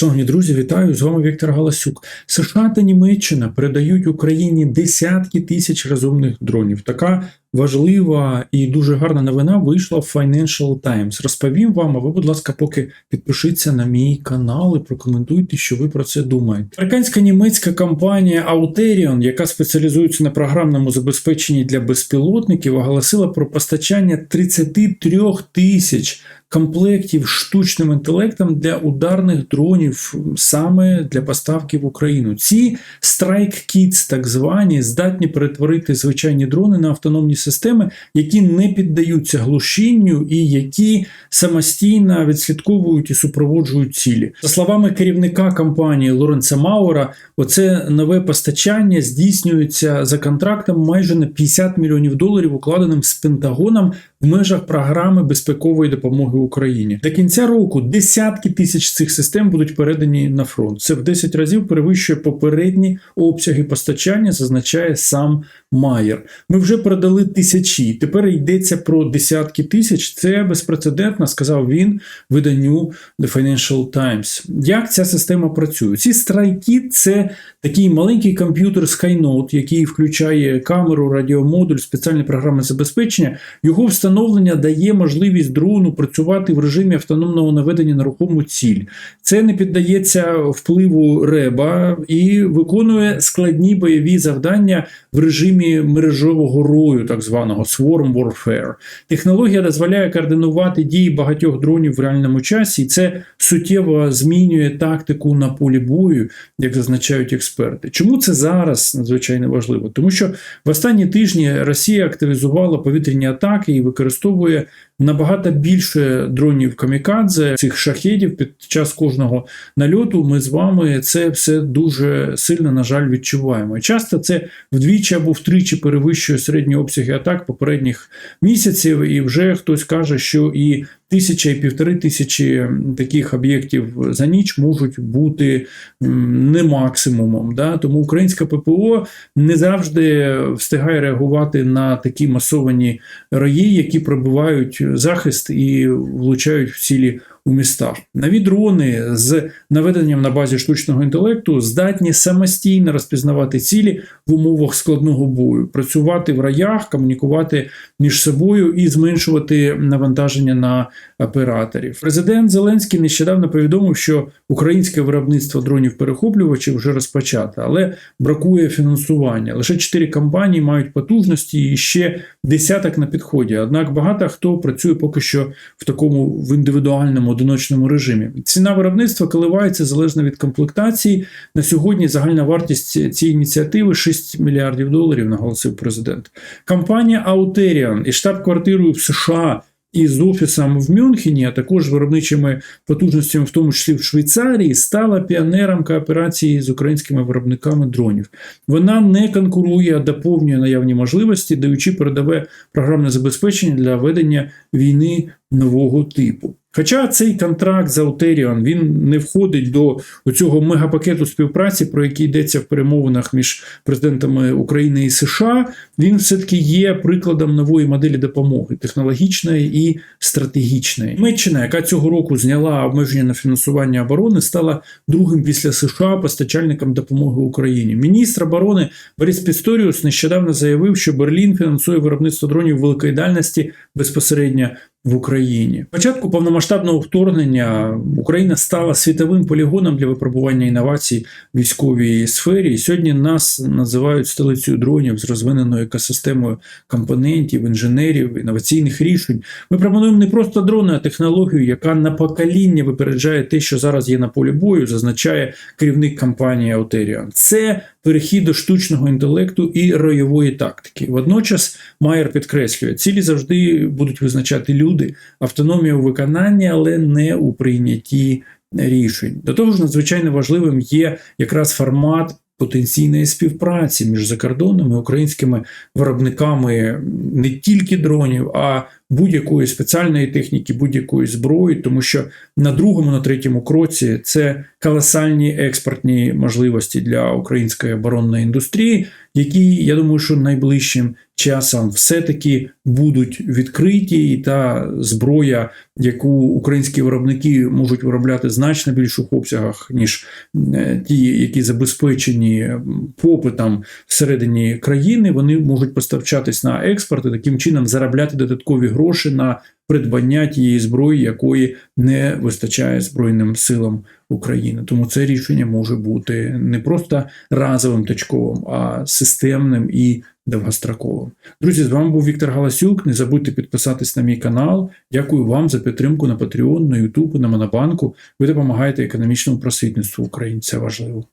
Шановні друзі, вітаю! З вами Віктор Галасюк. США та Німеччина передають Україні десятки тисяч розумних дронів. Така важлива і дуже гарна новина вийшла в Financial Times. Розповім вам, а ви, будь ласка, поки підпишіться на мій канал і прокоментуйте, що ви про це думаєте. Американська німецька компанія Auterion, яка спеціалізується на програмному забезпеченні для безпілотників, оголосила про постачання 33 тисяч комплектів штучним інтелектом для ударних дронів саме для поставки в Україну. Ці Strike Kits, так звані, здатні перетворити звичайні дрони на автономні системи, які не піддаються глушінню і які самостійно відслідковують і супроводжують цілі. За словами керівника компанії Лоренца Мауера, оце нове постачання здійснюється за контрактом майже на 50 мільйонів доларів, укладеним з Пентагоном в межах програми безпекової допомоги Україні. До кінця року десятки тисяч цих систем будуть передані на фронт. Це в 10 разів перевищує попередні обсяги постачання, зазначає сам Майер. Ми вже передали тисячі. Тепер йдеться про десятки тисяч. Це безпрецедентно, сказав він виданню The Financial Times. Як ця система працює? Ці страйки це такий маленький комп'ютер Skynote, який включає камеру, радіомодуль, спеціальне програмне забезпечення. Його встановлення дає можливість дрону працювати в режимі автономного наведення на рухому ціль. Це не піддається впливу реба і виконує складні бойові завдання в режимі мережового рою, так званого Swarm Warfare. Технологія дозволяє координувати дії багатьох дронів в реальному часі, і це суттєво змінює тактику на полі бою, як зазначають експерти. Чому це зараз надзвичайно важливо? Тому що в останні тижні Росія активізувала повітряні атаки і використовує набагато більше дронів камікадзе цих шахедів під час кожного нальоту. Ми з вами це все дуже сильно, на жаль, відчуваємо. І часто це вдвічі або втричі перевищує середні обсяги атак попередніх місяців, і вже хтось каже, що і тисяча і півтори тисячі таких об'єктів за ніч можуть бути не максимумом. Да? Тому українська ППО не завжди встигає реагувати на такі масовані рої, які пробивають захист і влучають в цілі у містах. Нові дрони з наведенням на базі штучного інтелекту здатні самостійно розпізнавати цілі в умовах складного бою, працювати в раях, комунікувати між собою і зменшувати навантаження на операторів. Президент Зеленський нещодавно повідомив, що українське виробництво дронів-перехоплювачів вже розпочато, але бракує фінансування. Лише чотири компанії мають потужності і ще десяток на підході. Однак багато хто працює поки що в такому в індивідуальному одиночному режимі. Ціна виробництва коливається залежно від комплектації. На сьогодні загальна вартість цієї ініціативи 6 мільярдів доларів, наголосив президент. Компанія Auterion і штаб-квартирою в США. І з офісом в Мюнхені, а також виробничими потужностями, в тому числі в Швейцарії, стала піонером кооперації з українськими виробниками дронів. Вона не конкурує, а доповнює наявні можливості, даючи передове програмне забезпечення для ведення війни нового типу. Хоча цей контракт з Auterion, він не входить до цього мегапакету співпраці, про який йдеться в перемовинах між президентами України і США, він все-таки є прикладом нової моделі допомоги технологічної і стратегічної. Німеччина, яка цього року зняла обмеження на фінансування оборони, стала другим після США постачальником допомоги Україні. Міністр оборони Борис Пісторіус нещодавно заявив, що Берлін фінансує виробництво дронів великої дальності безпосередньо в Україні. Початку повномасштабного вторгнення Україна стала світовим полігоном для випробування інновацій в військовій сфері. І сьогодні нас називають столицею дронів з розвиненою екосистемою компонентів, інженерів, інноваційних рішень. Ми пропонуємо не просто дрони, а технологію, яка на покоління випереджає те, що зараз є на полі бою, зазначає керівник компанії Auterion. Це перехід до штучного інтелекту і ройової тактики. Водночас Майер підкреслює, цілі завжди будуть визначати люди, автономія у виконанні, але не у прийнятті рішень. До того ж, надзвичайно важливим є якраз формат. Потенційної співпраці між закордонними українськими виробниками не тільки дронів, а будь-якої спеціальної техніки, будь-якої зброї, тому що на другому, на третьому кроці це колосальні експортні можливості для української оборонної індустрії, які я думаю, що найближчим часом все-таки будуть відкриті, і та зброя, яку українські виробники можуть виробляти значно більших обсягах, ніж е, ті, які забезпечені попитом всередині країни, вони можуть поставчатись на експорт і таким чином заробляти додаткові гроші на придбання тієї зброї, якої не вистачає Збройним силам України. Тому це рішення може бути не просто разовим точковим, а системним і довгостроковим. Друзі, з вами був Віктор Галасюк. Не забудьте підписатись на мій канал. Дякую вам за підтримку на Patreon, на YouTube, на Монобанку. Ви допомагаєте економічному просвітництву України. Це важливо.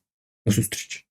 До зустрічі.